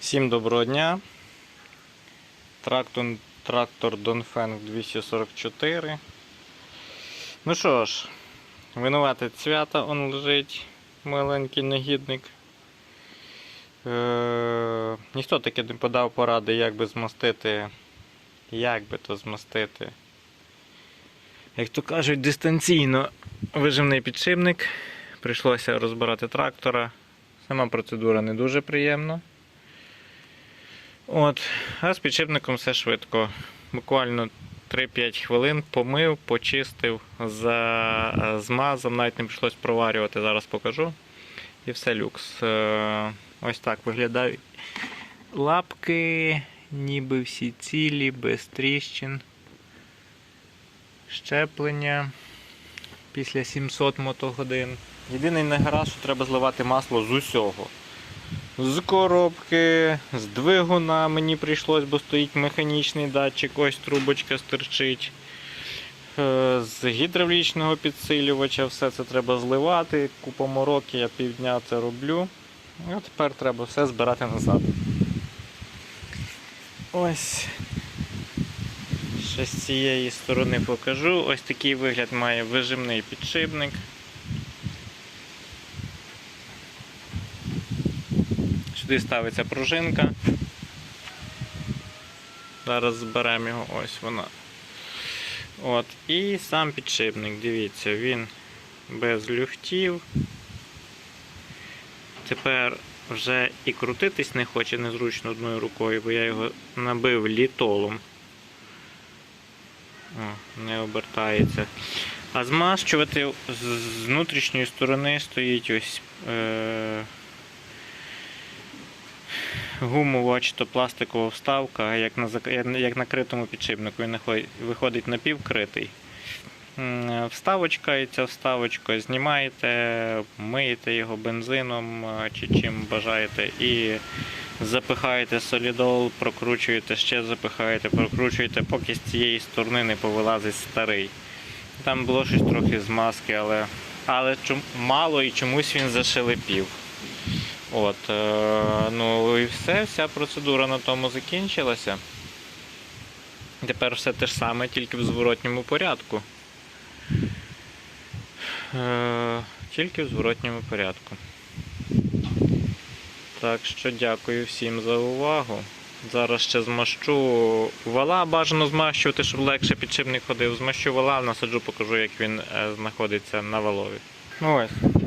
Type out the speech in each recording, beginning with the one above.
Всім доброго дня. Трактор, трактор Донфенг 244. Ну що ж, винуватий цвята он лежить, маленький негідник. Е, ніхто таки не подав поради, як би змастити, як би то змастити. Як то кажуть, дистанційно вижимний підшипник. Прийшлося розбирати трактора. Сама процедура не дуже приємна. От, а з підшипником все швидко. Буквально 3-5 хвилин помив, почистив, за... змазав, навіть не прийшлось проварювати, зараз покажу. І все люкс. Е, Ось так виглядають лапки, ніби всі цілі, без тріщин. Щеплення після 700 мотогодин. Єдиний негаразд, що треба зливати масло з усього. З коробки, з двигуна мені прийшлось, бо стоїть механічний датчик, ось трубочка стирчить. Е, З гідравлічного підсилювача все це треба зливати. Купа мороки, я півдня це роблю. І от тепер треба все збирати назад. Ось. Ще з цієї сторони покажу. Ось такий вигляд має вижимний підшипник. Сюди ставиться пружинка. Зараз зберемо його, ось вона. От. І сам підшипник, дивіться, він без люфтів. Тепер вже і крутитись не хоче незручно одною рукою, бо я його набив літолом. О, не обертається. А змащувати з внутрішньої сторони стоїть ось е, гумова чи то пластикова вставка, як на, як на- критому підшипнику. Він виходить напівкритий. М, Вставочка і ця вставочка знімаєте, миєте його бензином е, чи чим бажаєте і запихаєте солідол, прокручуєте, ще запихаєте, прокручуєте, поки з цієї сторони не повилазить старий. Там було щось трохи змазки, але, але чом, мало і чомусь він зашелепів. От, е, ну і все, вся процедура на тому закінчилася. Тепер все те ж саме, тільки в зворотньому порядку. Е, тільки в зворотньому порядку. Так що дякую всім за увагу. Зараз ще змащу вала, бажано змащувати, щоб легше підшипник ходив. Змащу вала, насаджу, покажу, як він е, знаходиться на валові. Ну ось.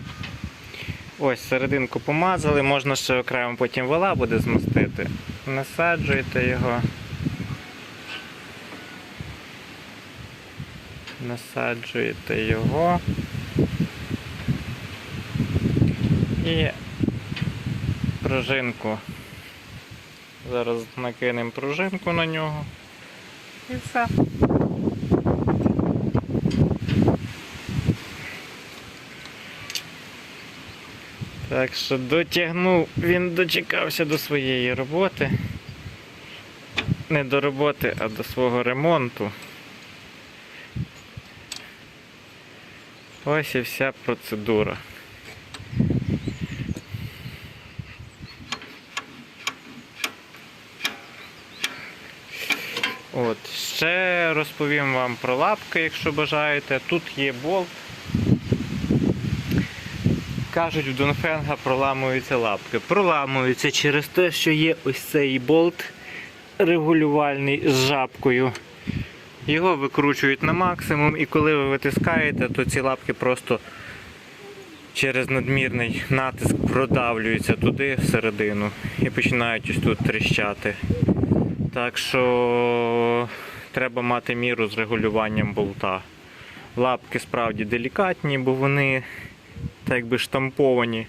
Ось серединку помазали, можна ще окремо потім вала буде змастити. Насаджуєте його. Насаджуєте його. І пружинку. Зараз накинемо пружинку на нього. І все. Так що дотягнув, він дочекався до своєї роботи. Не до роботи, а до свого ремонту. Ось і вся процедура. От, ще розповім вам про лапки, якщо бажаєте. Тут є болт. Кажуть, в Донфенга проламуються лапки. Проламуються через те, що є ось цей болт регулювальний з жабкою. Його викручують на максимум, і коли ви витискаєте, то ці лапки просто через надмірний натиск продавлюються туди всередину і починають ось тут тріщати. Так що треба мати міру з регулюванням болта. Лапки справді делікатні, бо вони якби штамповані.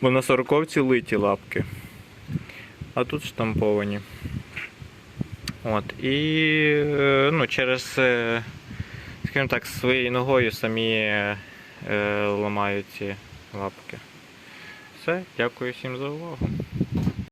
Бо на сороковці литі лапки. А тут штамповані. От. І е, ну, через, е, скажімо так, своєю ногою самі е, ламають ці лапки. Все, дякую всім за увагу.